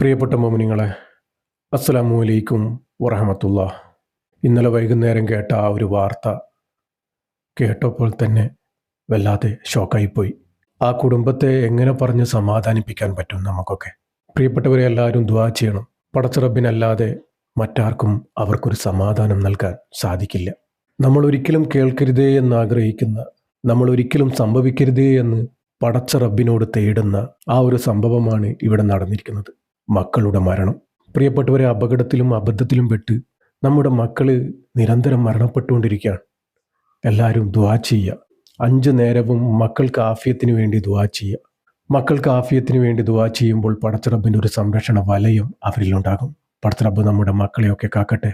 പ്രിയപ്പെട്ട മോമിനിങ്ങളെ അസ്സലാമു അലൈക്കും വറഹമത്തുള്ള. ഇന്നലെ വൈകുന്നേരം കേട്ട ആ ഒരു വാർത്ത കേട്ടപ്പോൾ തന്നെ വല്ലാതെ ഷോക്കായിപ്പോയി. ആ കുടുംബത്തെ എങ്ങനെ പറഞ്ഞ് സമാധാനിപ്പിക്കാൻ പറ്റും നമുക്കൊക്കെ? പ്രിയപ്പെട്ടവരെ എല്ലാവരും ദുവാ ചെയ്യണം. പടച്ചിറബിനല്ലാതെ മറ്റാർക്കും അവർക്കൊരു സമാധാനം നൽകാൻ സാധിക്കില്ല. നമ്മൾ ഒരിക്കലും കേൾക്കരുതേ എന്ന് ആഗ്രഹിക്കുന്ന നമ്മൾ ഒരിക്കലും സംഭവിക്കരുതേ എന്ന് പടച്ച റബ്ബിനോട് തേടുന്ന ആ ഒരു സംഭവമാണ് ഇവിടെ നടന്നിരിക്കുന്നത്. മക്കളുടെ മരണം. പ്രിയപ്പെട്ടവരെ അപകടത്തിലും അബദ്ധത്തിലും പെട്ട് നമ്മുടെ മക്കൾ നിരന്തരം മരണപ്പെട്ടുകൊണ്ടിരിക്കുകയാണ്. എല്ലാവരും ദ്വാ ചെയ്യുക. അഞ്ച് നേരവും മക്കൾക്ക് ആഫിയത്തിന് വേണ്ടി ദ്വാ ചെയ്യുക. മക്കൾക്ക് ആഫിയത്തിന് വേണ്ടി ദ്വാ ചെയ്യുമ്പോൾ പടച്ചറബിന്റെ ഒരു സംരക്ഷണ വലയം അവരിലുണ്ടാകും. പടച്ചറബ് നമ്മുടെ മക്കളെയൊക്കെ കാക്കട്ടെ.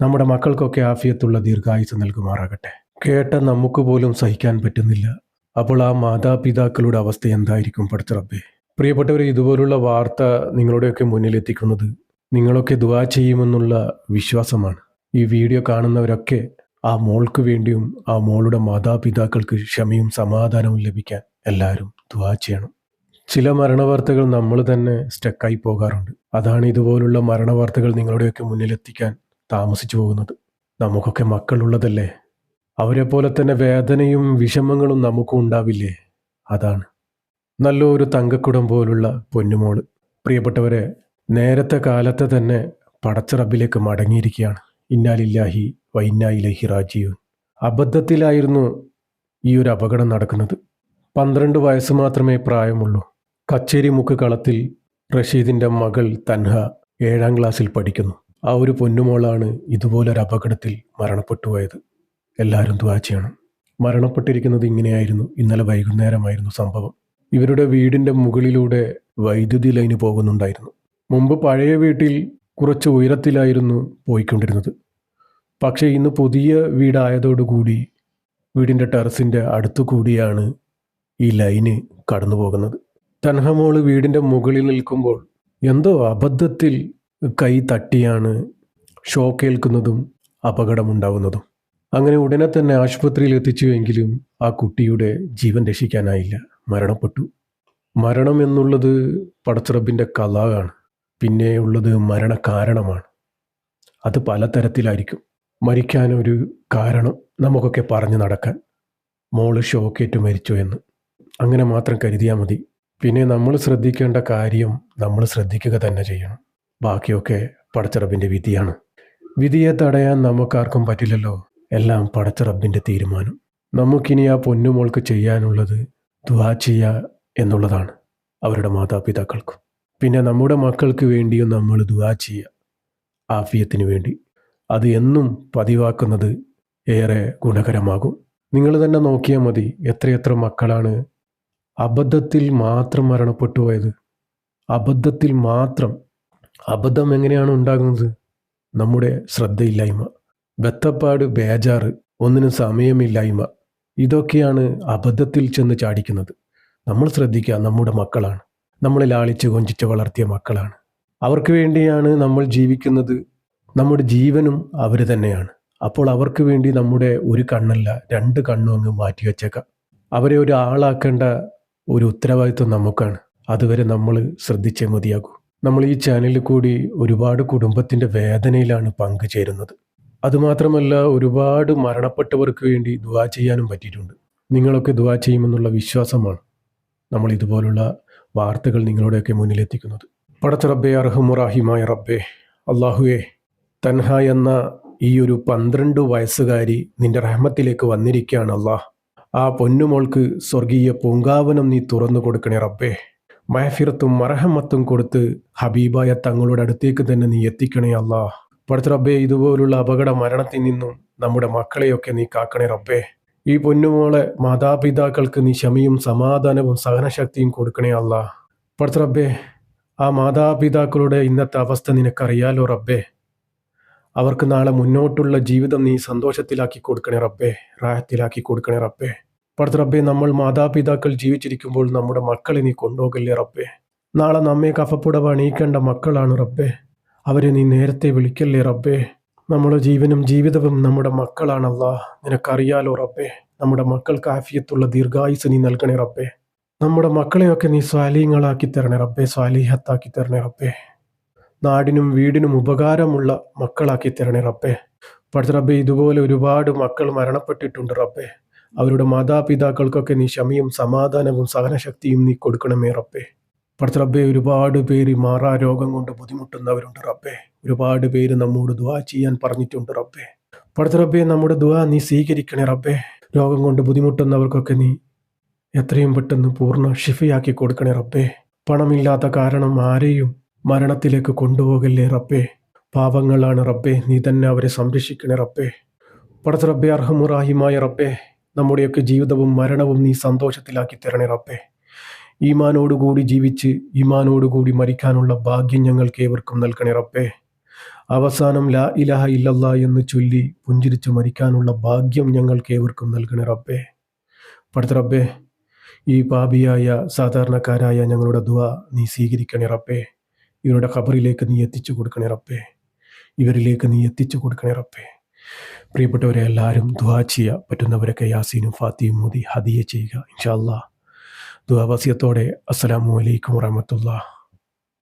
നമ്മുടെ മക്കൾക്കൊക്കെ ആഫിയത്തുള്ള ദീർഘായുസ് നൽകുമാറാകട്ടെ. കേട്ട നമുക്ക് പോലും സഹിക്കാൻ പറ്റുന്നില്ല. അപ്പോൾ ആ മാതാപിതാക്കളുടെ അവസ്ഥ എന്തായിരിക്കും പടച്ചറബേ? പ്രിയപ്പെട്ടവരെ ഇതുപോലുള്ള വാർത്ത നിങ്ങളുടെയൊക്കെ മുന്നിലെത്തിക്കുന്നത് നിങ്ങളൊക്കെ ദുവാ ചെയ്യുമെന്നുള്ള വിശ്വാസമാണ്. ഈ വീഡിയോ കാണുന്നവരൊക്കെ ആ മോൾക്ക് വേണ്ടിയും ആ മോളുടെ മാതാപിതാക്കൾക്ക് ക്ഷമയും സമാധാനവും ലഭിക്കാൻ എല്ലാവരും ദുവാ ചെയ്യണം. ചില മരണവാർത്തകൾ നമ്മൾ തന്നെ സ്റ്റക്കായി പോകാറുണ്ട്. അതാണ് ഇതുപോലുള്ള മരണവാർത്തകൾ നിങ്ങളുടെയൊക്കെ മുന്നിലെത്തിക്കാൻ താമസിച്ചു പോകുന്നത്. നമുക്കൊക്കെ മക്കളുള്ളതല്ലേ? അവരെ പോലെ തന്നെ വേദനയും വിഷമങ്ങളും നമുക്കും ഉണ്ടാവില്ലേ? അതാണ്. നല്ലൊരു തങ്കക്കുടം പോലുള്ള പൊന്നുമോൾ. പ്രിയപ്പെട്ടവരെ നേരത്തെ കാലത്തെ തന്നെ പടച്ച റബ്ബിലേക്ക് മടങ്ങിയിരിക്കുകയാണ്. ഇന്നാലില്ലാഹി വൈന്നായിലഹി റാജിയൂൻ അബദ്ധത്തിലായിരുന്നു ഈ ഒരു അപകടം നടക്കുന്നത്. പന്ത്രണ്ട് വയസ്സ് മാത്രമേ പ്രായമുള്ളൂ. കച്ചേരി മുക്ക് കളത്തിൽ റഷീദിന്റെ മകൾ തൻഹ ഏഴാം ക്ലാസ്സിൽ പഠിക്കുന്നു. ആ ഒരു പൊന്നുമോളാണ് ഇതുപോലൊരു അപകടത്തിൽ മരണപ്പെട്ടു പോയത് എല്ലാവരും ദ്വാ ചെയ്യണം. മരണപ്പെട്ടിരിക്കുന്നത് ഇങ്ങനെയായിരുന്നു. ഇന്നലെ വൈകുന്നേരമായിരുന്നു സംഭവം. ഇവരുടെ വീടിന്റെ മുകളിലൂടെ വൈദ്യുതി ലൈന് പോകുന്നുണ്ടായിരുന്നു. മുമ്പ് പഴയ വീട്ടിൽ കുറച്ച് ഉയരത്തിലായിരുന്നു പോയിക്കൊണ്ടിരുന്നത്. പക്ഷേ ഇന്ന് പുതിയ വീടായതോടുകൂടി വീടിന്റെ ടെറസിന്റെ അടുത്തു കൂടിയാണ് ഈ ലൈന് കടന്നു പോകുന്നത് തൻഹമോൾ വീടിന്റെ മുകളിൽ നിൽക്കുമ്പോൾ എന്തോ അബദ്ധത്തിൽ കൈ തട്ടിയാണ് ഷോക്കേൽക്കുന്നതും അപകടമുണ്ടാവുന്നതും. അങ്ങനെ ഉടനെ തന്നെ ആശുപത്രിയിൽ എത്തിച്ചുവെങ്കിലും ആ കുട്ടിയുടെ ജീവൻ രക്ഷിക്കാനായില്ല. മരണപ്പെട്ടു. മരണം എന്നുള്ളത് പടച്ചിറപ്പിന്റെ കലാകാണ് പിന്നെ ഉള്ളത് മരണകാരണമാണ്. അത് പലതരത്തിലായിരിക്കും. മരിക്കാൻ ഒരു കാരണം നമുക്കൊക്കെ പറഞ്ഞു നടക്കാൻ. മോൾ ഷോക്കേറ്റ് മരിച്ചു എന്ന്. അങ്ങനെ മാത്രം കരുതിയാൽ മതി. പിന്നെ നമ്മൾ ശ്രദ്ധിക്കേണ്ട കാര്യം നമ്മൾ ശ്രദ്ധിക്കുക തന്നെ ചെയ്യണം. ബാക്കിയൊക്കെ പടച്ചിറപ്പിന്റെ വിധിയാണ്. വിധിയെ തടയാൻ നമുക്കാർക്കും പറ്റില്ലല്ലോ. എല്ലാം പടച്ചിറപ്പിന്റെ തീരുമാനം. നമുക്കിനി ആ പൊന്നുമോൾക്ക് ചെയ്യാനുള്ളത് ദുവാ ചെയ്യുക എന്നുള്ളതാണ് അവരുടെ മാതാപിതാക്കൾക്കും. പിന്നെ നമ്മുടെ മക്കൾക്ക് വേണ്ടിയും നമ്മൾ ദുവാ ചെയ്യുക ആഫിയത്തിന് വേണ്ടി. അത് എന്നും പതിവാക്കുന്നത് ഏറെ ഗുണകരമാകും. നിങ്ങൾ തന്നെ നോക്കിയാൽ മതി എത്രയെത്ര മക്കളാണ് അബദ്ധത്തിൽ മാത്രം മരണപ്പെട്ടു പോയത്. അബദ്ധത്തിൽ മാത്രം. അബദ്ധം എങ്ങനെയാണ് ഉണ്ടാകുന്നത്? നമ്മുടെ ശ്രദ്ധയില്ലായ്മ. ബത്തപ്പാട് ബേജാറ്. ഒന്നിനും സമയമില്ലായ്മ. ഇതൊക്കെയാണ് അബദ്ധത്തിൽ ചെന്ന് ചാടിക്കുന്നത്. നമ്മൾ ശ്രദ്ധിക്കുക നമ്മുടെ മക്കളാണ്. നമ്മളെ ലാളിച്ച് കൊഞ്ചിച്ച് വളർത്തിയ മക്കളാണ്. അവർക്ക് വേണ്ടിയാണ് നമ്മൾ ജീവിക്കുന്നത്. നമ്മുടെ ജീവനും അവർ തന്നെയാണ്. അപ്പോൾ അവർക്ക് വേണ്ടി നമ്മുടെ ഒരു കണ്ണല്ല രണ്ട് കണ്ണും അങ്ങ് മാറ്റി വെച്ചേക്കാം. അവരെ ഒരു ആളാക്കേണ്ട ഒരു ഉത്തരവാദിത്വം നമുക്കാണ്. അതുവരെ നമ്മൾ ശ്രദ്ധിച്ചേ മതിയാകൂ. നമ്മൾ ഈ ചാനലിൽ കൂടി ഒരുപാട് കുടുംബത്തിന്റെ വേദനയിലാണ് പങ്കുചേരുന്നത്. അതുമാത്രമല്ല ഒരുപാട് മരണപ്പെട്ടവർക്ക് വേണ്ടി ദുവാ ചെയ്യാനും പറ്റിയിട്ടുണ്ട്. നിങ്ങളൊക്കെ ദുവാ ചെയ്യുമെന്നുള്ള വിശ്വാസമാണ് നമ്മൾ ഇതുപോലുള്ള വാർത്തകൾ നിങ്ങളുടെയൊക്കെ മുന്നിലെത്തിക്കുന്നത് പടച്ച റബ്ബെ അർഹമുറാഹിമായ റബ്ബെ അള്ളാഹുവെ തൻഹ എന്ന ഈ ഒരു പന്ത്രണ്ട് വയസ്സുകാരി നിന്റെ റഹ്മത്തിലേക്ക് വന്നിരിക്കുകയാണ് അള്ളാഹ് ആ പൊന്നുമോൾക്ക് സ്വർഗീയ പൂങ്കാവനം നീ തുറന്നു കൊടുക്കണേ റബ്ബേ. മഹഫിറത്തും മറഹമത്തും കൊടുത്ത് ഹബീബായ തങ്ങളുടെ അടുത്തേക്ക് തന്നെ നീ എത്തിക്കണേ അല്ലാ പഠിച്ച റബ്ബേ ഇതുപോലുള്ള അപകട മരണത്തിൽ നിന്നും നമ്മുടെ മക്കളെയൊക്കെ നീ കാക്കണേ റബ്ബേ. ഈ പൊന്നുമോളെ മാതാപിതാക്കൾക്ക് നീ ക്ഷമയും സമാധാനവും സഹനശക്തിയും കൊടുക്കണേ അല്ല. പടുത്ത റബ്ബേ ആ മാതാപിതാക്കളുടെ ഇന്നത്തെ അവസ്ഥ നിനക്കറിയാലോ റബ്ബേ. അവർക്ക് നാളെ മുന്നോട്ടുള്ള ജീവിതം നീ സന്തോഷത്തിലാക്കി കൊടുക്കണേ റബ്ബേ റായത്തിലാക്കി കൊടുക്കണേ റബ്ബേ. പടുത്ത റബ്ബേ നമ്മൾ മാതാപിതാക്കൾ ജീവിച്ചിരിക്കുമ്പോൾ നമ്മുടെ മക്കളെ നീ കൊണ്ടുപോകല്ലേ റബ്ബേ. നാളെ നമ്മെ കഫപ്പുടവ അണിയിക്കേണ്ട മക്കളാണ് റബ്ബേ. അവരെ നീ നേരത്തെ വിളിക്കല്ലേ റബ്ബേ? നമ്മുടെ ജീവനും ജീവിതവും നമ്മുടെ മക്കളാണല്ല. നിനക്കറിയാലോ റബ്ബേ നമ്മുടെ മക്കൾക്ക് ആഫിയത്തുള്ള ദീർഘായുസ് നീ നൽകണേ റബ്ബേ. നമ്മുടെ മക്കളെയൊക്കെ നീ സ്വാലീങ്ങളാക്കി തരണേ റബ്ബേ സ്വാലീഹത്താക്കി തരണേ റബ്ബേ. നാടിനും വീടിനും ഉപകാരമുള്ള മക്കളാക്കി തരണേ റബ്ബേ. പഠിച്ച റബ്ബേ ഇതുപോലെ ഒരുപാട് മക്കൾ മരണപ്പെട്ടിട്ടുണ്ട് റബ്ബേ. അവരുടെ മാതാപിതാക്കൾക്കൊക്കെ നീ ക്ഷമയും സമാധാനവും സഹനശക്തിയും നീ കൊടുക്കണമേ റബ്ബേ. പഠിച്ച റബ്ബെ ഒരുപാട് പേര് മാറാ രോഗം കൊണ്ട് ബുദ്ധിമുട്ടുന്നവരുണ്ട് റബ്ബെ. ഒരുപാട് പേര് നമ്മോട് ദുവാ ചെയ്യാൻ പറഞ്ഞിട്ടുണ്ട് റബ്ബെ. പഠിച്ച റബ്ബെ നമ്മുടെ ദുവാ നീ സ്വീകരിക്കണേ റബ്ബെ. രോഗം കൊണ്ട് ബുദ്ധിമുട്ടുന്നവർക്കൊക്കെ നീ എത്രയും പെട്ടെന്ന് പൂർണ ഷിഫയാക്കി കൊടുക്കണേ റബ്ബെ. പണമില്ലാത്ത കാരണം ആരെയും മരണത്തിലേക്ക് കൊണ്ടുപോകല്ലേ റബ്ബെ. പാപങ്ങളാണ് റബ്ബെ നീ തന്നെ അവരെ സംരക്ഷിക്കണേ റബ്ബെ. പടച്ച റബ്ബെ അർഹമുറാഹിമായ റബ്ബെ. നമ്മുടെയൊക്കെ ജീവിതവും മരണവും നീ സന്തോഷത്തിലാക്കി തരണേ റബ്ബേ. ഈമാനോടുകൂടി ജീവിച്ച് ഈമാനോടുകൂടി മരിക്കാനുള്ള ഭാഗ്യം ഞങ്ങൾക്ക് ഏവർക്കും നൽകണേ റബ്ബേ. അവസാനം ലാ ഇലഹ ഇല്ലല്ലാ എന്ന് ചൊല്ലി പുഞ്ചിരിച്ച് മരിക്കാനുള്ള ഭാഗ്യം ഞങ്ങൾക്ക് ഏവർക്കും നൽകണേ റബ്ബേ. റബ്ബേ ഈ പാപിയായ സാധാരണക്കാരായ ഞങ്ങളുടെ ദുവ നീ സ്വീകരിക്കണേ റബ്ബേ. ഇവരുടെ ഖബറിലേക്ക് നീ എത്തിച്ചു കൊടുക്കണേ റബ്ബേ. ഇവരിലേക്ക് നീ എത്തിച്ചു കൊടുക്കണേ റബ്ബേ. പ്രിയപ്പെട്ടവരെ എല്ലാവരും ദുവാ ചെയ്യുക പറ്റുന്നവരൊക്കെ യാസീനും ഫാത്തിയും മോദി ഹദിയ ചെയ്യുക ഇൻഷാ അല്ലാ ദുവാ വസിയത്തോടെ അസ്സലാമു അലൈക്കും വറഹമത്തുള്ള